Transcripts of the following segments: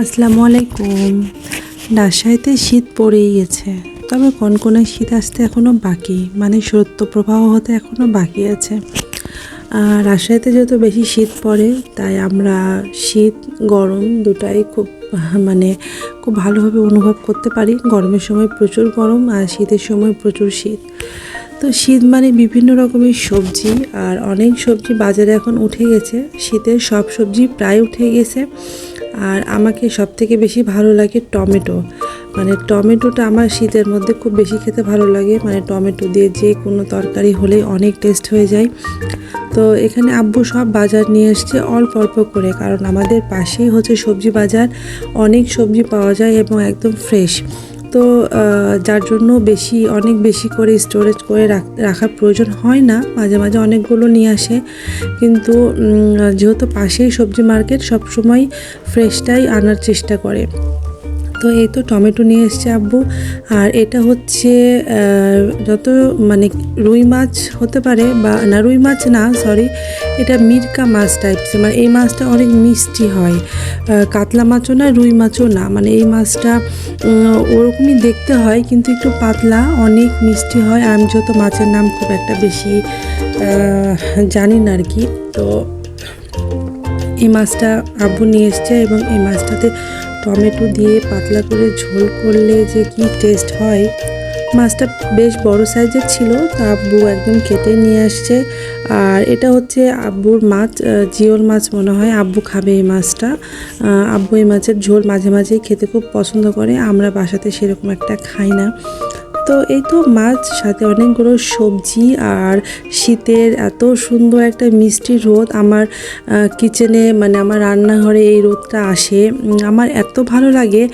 আসসালামু আলাইকুম। রাজশাহীতে শীত পড়েই গেছে। তবে কনকনে শীত আসতে এখনও বাকি মানে শৈত্য প্রবাহ হতে এখনও বাকি আছে। আর রাজশাহীতে যেহেতু বেশি শীত পড়ে, তাই আমরা শীত, গরম দুটাই খুব মানে খুব ভালোভাবে অনুভব করতে পারি। গরমের সময় প্রচুর গরম আর শীতের সময় প্রচুর শীত। তো শীত মানে বিভিন্ন রকমের সবজি, আর অনেক সবজি বাজারে এখন উঠে গেছে। শীতের সব সবজি প্রায় উঠে গেছে। আর আমাকে সব থেকে বেশি ভালো লাগে টমেটো। মানে টমেটোটা আমার শীতের মধ্যে খুব বেশি খেতে ভালো লাগে। মানে টমেটো দিয়ে যে কোনো তরকারি হলে অনেক টেস্ট হয়ে যায়। তো এখানে আব্বু সব বাজার নিয়ে এসছে অল্প অল্প করে। কারণ আমাদের পাশেই হচ্ছে সবজি বাজার। অনেক সবজি পাওয়া যায় এবং একদম ফ্রেশ তো যার জন্য বেশি, অনেক বেশি করে স্টোরেজ করে রাখ- রাখার প্রয়োজন হয় না। মাঝে মাঝে অনেকগুলো নিয়ে আসে। কিন্তু যেহেতু পাশেই সবজি মার্কেট সবসময় ফ্রেশটাই আনার চেষ্টা করে। তো এই তো টমেটো নিয়ে এসছে আব্বু। আর এটা হচ্ছে যত মানে রুই মাছ হতে পারে বা না, রুই মাছ না সরি এটা মিরকা মাছ টাইপস মানে এই মাছটা অনেক মিষ্টি হয়। কাতলা মাছও না, রুই মাছও না। মানে এই মাছটা ওরকমই দেখতে হয়, কিন্তু একটু পাতলা, অনেক মিষ্টি হয়। আর আমি যেহেতু মাছের নাম খুব একটা বেশি জানি না আর কি। তো এই মাছটা আব্বু নিয়ে এসছে এবং এই মাছটাতে টমেটো দিয়ে পাতলা করে ঝোল করলে যে কি টেস্ট হয়? মাছটা বেশ বড় সাইজের ছিল, তা আব্বু একদম কেটে নিয়ে আসছে। আর এটা হচ্ছে আব্বুর মাছ জিওল মাছ মনে হয়, আব্বু খাবে এই মাছটা। আব্বু এই মাছের ঝোল মাঝে মাঝেই খেতে খুব পছন্দ করে, আমরা বাসাতে সেরকম একটা খাই না। তো এই তো মাছ, সাথে অনেকগুলো সবজি আর শীতের এত সুন্দর একটা মিষ্টি রোদ আমার কিচেনে মানে আমার রান্নাঘরে এই রোদটা আসে। আমার এত ভালো লাগে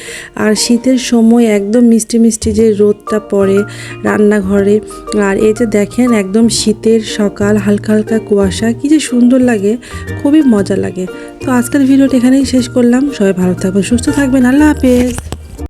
আর শীতের সময় একদম মিষ্টি মিষ্টি যে রোদটা পড়ে রান্নাঘরে। আর এই যে দেখেন একদম শীতের সকাল, হালকা হালকা কুয়াশা, কী যে সুন্দর লাগে, খুবই মজা লাগে। তো আজকের ভিডিওটা এখানেই শেষ করলাম। সবাই ভালো থাকবেন, সুস্থ থাকবেন। আল্লাহ হাফেজ।